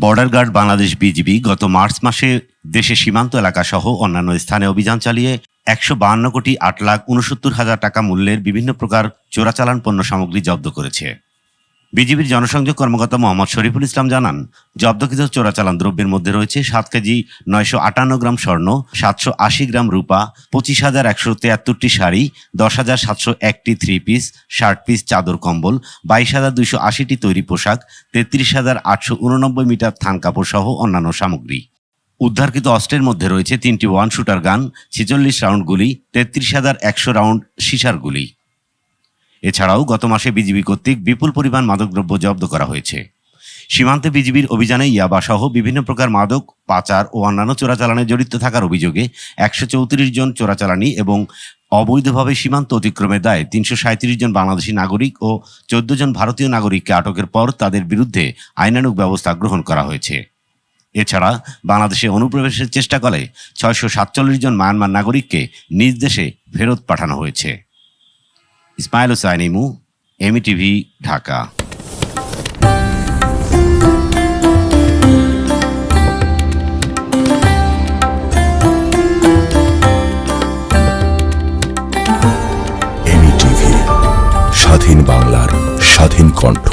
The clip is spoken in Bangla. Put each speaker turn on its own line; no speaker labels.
বর্ডার গার্ড বাংলাদেশ বিজিবি গত মার্চ মাসে দেশে সীমান্ত এলাকা সহ অন্যান্য স্থানে অভিযান চালিয়ে একশো বাহান্ন কোটি আট লাখ উনসত্তর হাজার টাকা মূল্যের বিভিন্ন প্রকার চোরাচালান পণ্য সামগ্রী জব্দ করেছে। বিজিবির জনসংযোগ কর্মকর্তা মোহাম্মদ শরীফুল ইসলাম জানান জব্দকৃত চোরাচালান দ্রব্যের মধ্যে রয়েছে সাত কেজি নয়শো আটান্ন গ্রাম স্বর্ণ, সাতশো আশি গ্রাম রূপা, পঁচিশ হাজার একশো তিয়াত্তরটি শাড়ি, দশ হাজার সাতশো একটি থ্রি পিস শার্ট পিস চাদর কম্বল, বাইশ হাজার দুইশো আশিটি তৈরি পোশাক, তেত্রিশ হাজার আটশো উননব্বই মিটার থান কাপড় সহ অন্যান্য সামগ্রী। উদ্ধারকৃত অস্ত্রের মধ্যে রয়েছে তিনটি ওয়ান শুটার গান, ছিচল্লিশ রাউন্ড গুলি, তেত্রিশ হাজার একশো রাউন্ড সিসার গুলি। এছাড়াও গত মাসে বিজিবি কর্তৃক বিপুল পরিমাণ মাদকদ্রব্য জব্দ করা হয়েছে। সীমান্তে বিজিবির অভিযানে ইয়াবা সহ বিভিন্ন প্রকার মাদক, পাচার ও অন্যান্য চোরাচালানে জড়িত থাকার অভিযোগে একশো চৌত্রিশ জন চোরাচালানি এবং অবৈধভাবে সীমান্ত অতিক্রমের দায়ে তিনশো সাঁত্রিশ জন বাংলাদেশি নাগরিক ও চোদ্দ জন ভারতীয় নাগরিককে আটকের পর তাদের বিরুদ্ধে আইনানুগ ব্যবস্থা গ্রহণ করা হয়েছে। এছাড়া বাংলাদেশে অনুপ্রবেশের চেষ্টা করে ছয়শো সাতচল্লিশ জন মায়ানমার নাগরিককে নিজ দেশে ফেরত পাঠানো হয়েছে। ইসমাইল হোসাইন ইমু ঢাকা
স্বাধীন বাংলার স্বাধীন কণ্ঠ।